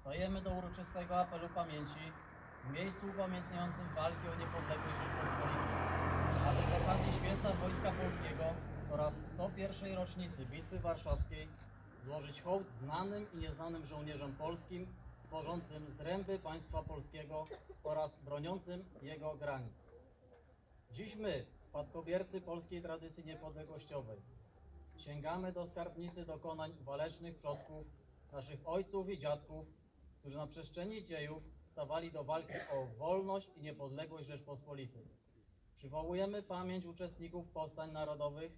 Stajemy do uroczystego apelu pamięci w miejscu upamiętniającym walki o niepodległość Rzeczpospolitej, aby z okazji Święta Wojska Polskiego oraz 101. rocznicy Bitwy Warszawskiej złożyć hołd znanym i nieznanym żołnierzom polskim, tworzącym zręby państwa polskiego oraz broniącym jego granic. Dziś my, spadkobiercy polskiej tradycji niepodległościowej, sięgamy do skarbnicy dokonań walecznych przodków, naszych ojców i dziadków, którzy na przestrzeni dziejów stawali do walki o wolność i niepodległość Rzeczpospolitej. Przywołujemy pamięć uczestników powstań narodowych,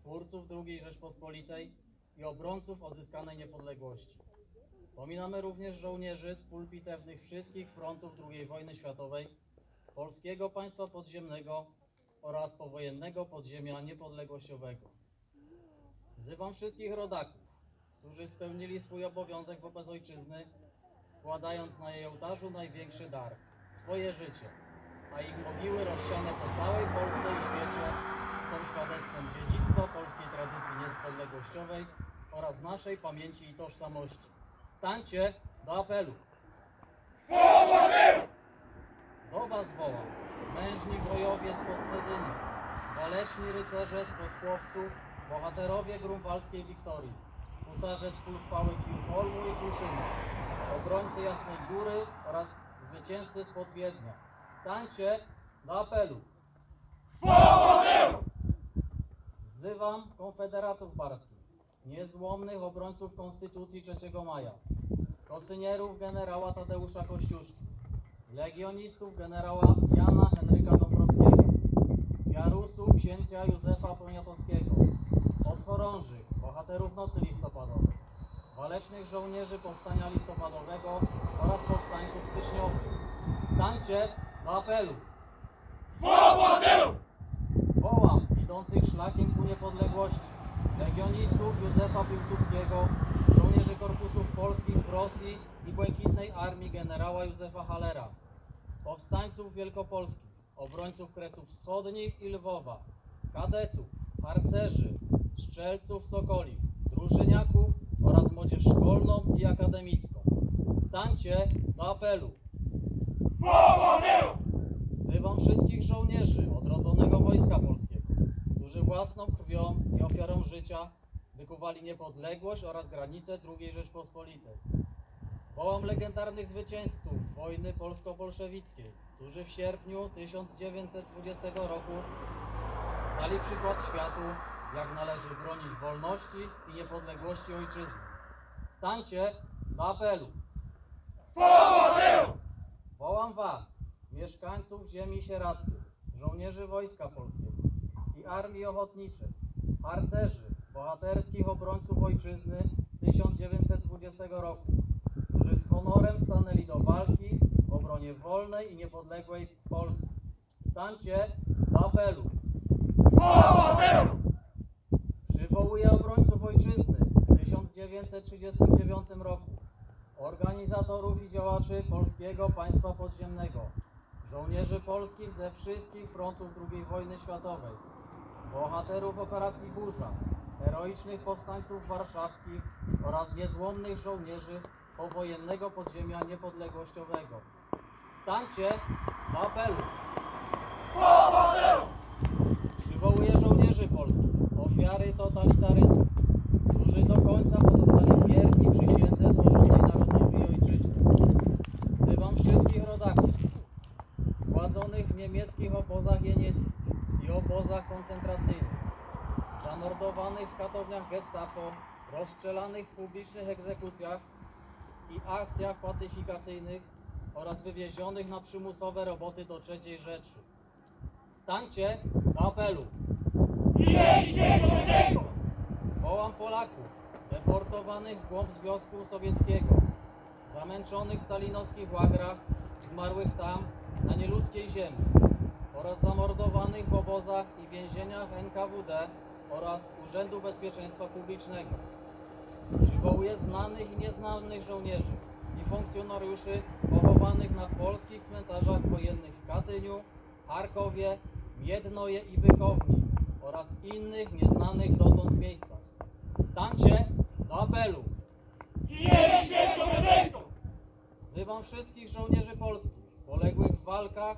twórców II Rzeczpospolitej i obrońców odzyskanej niepodległości. Wspominamy również żołnierzy z pól bitewnych wszystkich frontów II wojny światowej, polskiego państwa podziemnego oraz powojennego podziemia niepodległościowego. Wzywam wszystkich rodaków, którzy spełnili swój obowiązek wobec ojczyzny, składając na jej ołtarzu największy dar swoje życie, a ich mogiły rozsiane po całej Polsce i świecie są świadectwem dziedzictwa polskiej tradycji niepodległościowej oraz naszej pamięci i tożsamości. Stańcie do apelu! Do Was wołam, mężni wojowie spod Cedyni, waleczni rycerze spod Chłowców, bohaterowie grunwaldzkiej Wiktorii, husarze z pól chwały Kirchholmu i Kruszyna, obrońcy Jasnej Góry oraz zwycięzcy spod Wiednia. Stańcie do apelu! Wzywam konfederatów barskich, niezłomnych obrońców Konstytucji 3 maja, kosynierów generała Tadeusza Kościuszki, legionistów generała Jana Henryka Dąbrowskiego, Jarusów księcia Józefa Poniatowskiego, podchorążych, bohaterów nocy listopadowej, walecznych żołnierzy powstania listopadowego oraz powstańców styczniowych. Stańcie do apelu! Wołam idących szlakiem ku niepodległości, legionistów Józefa Piłsudskiego, żołnierzy korpusów polskich w Rosji i Błękitnej Armii generała Józefa Halera, powstańców wielkopolskich, obrońców Kresów Wschodnich i Lwowa, kadetów, harcerzy, strzelców Sokoliw, drużyniaków młodzież szkolną i akademicką. Stańcie do apelu! Wzywam wszystkich żołnierzy odrodzonego Wojska Polskiego, którzy własną krwią i ofiarą życia wykuwali niepodległość oraz granice II Rzeczpospolitej. Wołam legendarnych zwycięzców wojny polsko-bolszewickiej, którzy w sierpniu 1920 roku dali przykład światu, jak należy bronić wolności i niepodległości ojczyzny. Stańcie do apelu! Wołam Was, mieszkańców ziemi sieradzkiej, żołnierzy Wojska Polskiego i Armii Ochotniczej, harcerzy, bohaterskich obrońców ojczyzny z 1920 roku, którzy z honorem stanęli do walki w obronie wolnej i niepodległej Polski. Stańcie do apelu! Przywołuję obrońców ojczyzny w 1939 roku, organizatorów i działaczy polskiego państwa podziemnego, żołnierzy polskich ze wszystkich frontów II wojny światowej, bohaterów operacji Burza, heroicznych powstańców warszawskich oraz niezłomnych żołnierzy powojennego podziemia niepodległościowego. Stańcie do apelu! Przywołuję żołnierzy polskich, ofiary totalitaryzmu, końca pozostali wierni przysiędze złożonej narodowi i ojczyźnie. Wzywam wszystkich rodaków, władzonych w niemieckich obozach jenieckich i obozach koncentracyjnych, zamordowanych w katowniach gestapo, rozstrzelanych w publicznych egzekucjach i akcjach pacyfikacyjnych oraz wywiezionych na przymusowe roboty do III Rzeszy. Stańcie do apelu! Wołam Polaków, deportowanych w głąb Związku Sowieckiego, zamęczonych w stalinowskich łagrach, zmarłych tam, na nieludzkiej ziemi, oraz zamordowanych w obozach i więzieniach NKWD oraz Urzędu Bezpieczeństwa Publicznego. Przywołuję znanych i nieznanych żołnierzy i funkcjonariuszy pochowanych na polskich cmentarzach wojennych w Katyniu, Charkowie, Miednoje i Bykowni oraz innych nieznanych dotąd miejscach. Stańcie do apelu! Wołam wszystkich żołnierzy polskich, poległych w walkach,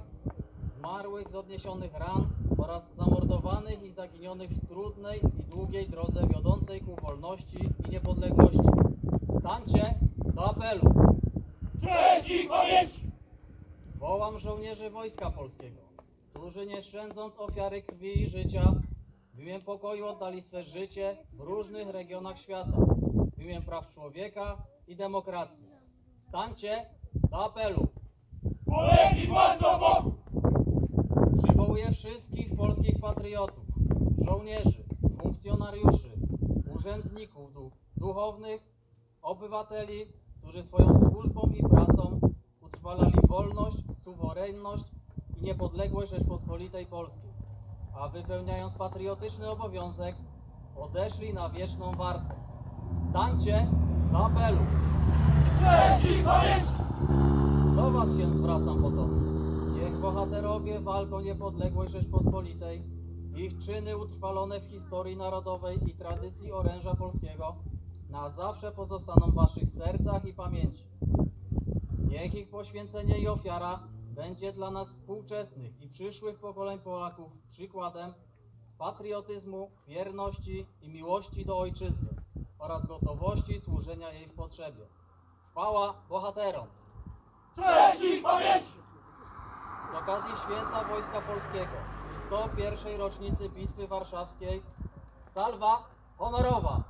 zmarłych z odniesionych ran oraz zamordowanych i zaginionych w trudnej i długiej drodze wiodącej ku wolności i niepodległości. Stańcie do apelu! Cześć ich pamięci! Wołam żołnierzy Wojska Polskiego, którzy nie szczędząc ofiary krwi i życia, w imię pokoju oddali swe życie w różnych regionach świata, w imię praw człowieka i demokracji. Stańcie do apelu! Polegli władzą Bogu! Przywołuję wszystkich polskich patriotów, żołnierzy, funkcjonariuszy, urzędników du- duchownych, obywateli, którzy swoją służbą i pracą utrwalali wolność, suwerenność i niepodległość Rzeczpospolitej Polskiej, a wypełniając patriotyczny obowiązek, odeszli na wieczną wartę. Stańcie do apelu! Cześć ich pamięci! Do Was się zwracam potomni. Niech bohaterowie walk o niepodległość Rzeczpospolitej, ich czyny utrwalone w historii narodowej i tradycji oręża polskiego na zawsze pozostaną w Waszych sercach i pamięci. Niech ich poświęcenie i ofiara będzie dla nas współczesnych i przyszłych pokoleń Polaków przykładem patriotyzmu, wierności i miłości do ojczyzny oraz gotowości służenia jej w potrzebie. Chwała bohaterom! Cześć ich pamięci! Z okazji Święta Wojska Polskiego i 101. rocznicy Bitwy Warszawskiej salwa honorowa!